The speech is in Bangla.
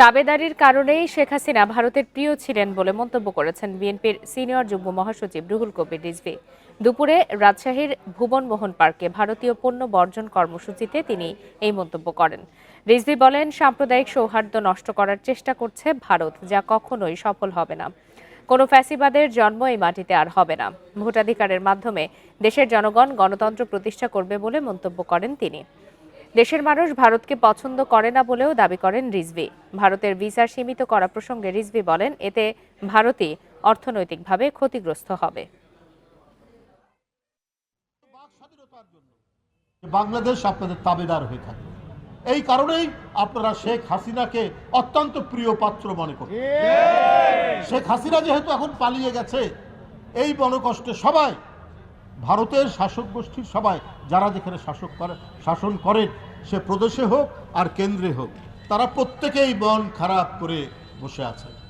তাবেদারির কারণেই শেখ হাসিনা ভারতের প্রিয় ছিলেন বলে মন্তব্য করেছেন বিএনপির সিনিয়র যুগ্ম মহাসচিব রুহুল কবির রিজভী। দুপুরে রাজশাহীর ভুবন মোহন পার্কে ভারতীয় পণ্য বর্জন কর্মসূচিতে তিনি এই মন্তব্য করেন। রিজভি বলেন, সাম্প্রদায়িক সৌহার্দ্য নষ্ট করার চেষ্টা করছে ভারত, যা কখনোই সফল হবে না। কোনো ফ্যাসিবাদের জন্ম এই মাটিতে আর হবে না। ভোটাধিকারের মাধ্যমে দেশের জনগণ গণতন্ত্র প্রতিষ্ঠা করবে বলে মন্তব্য করেন তিনি। দেশের মানুষ ভারতকে পছন্দ করে না বলেও দাবি করেন রিজভি। ভারতের ভিসা সীমিত করা প্রসঙ্গে রিজভি বলেন এতে ভারতই অর্থনৈতিকভাবে ক্ষতিগ্রস্ত হবে। বাংলাদেশ আপনাদের তাবেদার হয়ে থাকবে এই কারণেই আপনারা শেখ হাসিনাকে অত্যন্ত প্রিয় পাত্র মনে করেন। শেখ হাসিনা যেহেতু এখন পালিয়ে গেছে এই মনকষ্টে সবাই ভারতের শাসক গোষ্ঠীর সবাই, যারা যেখানে শাসক করে, শাসন করেন, সে প্রদেশে হোক আর কেন্দ্রে হোক, তারা প্রত্যেকেই মন খারাপ করে বসে আছে।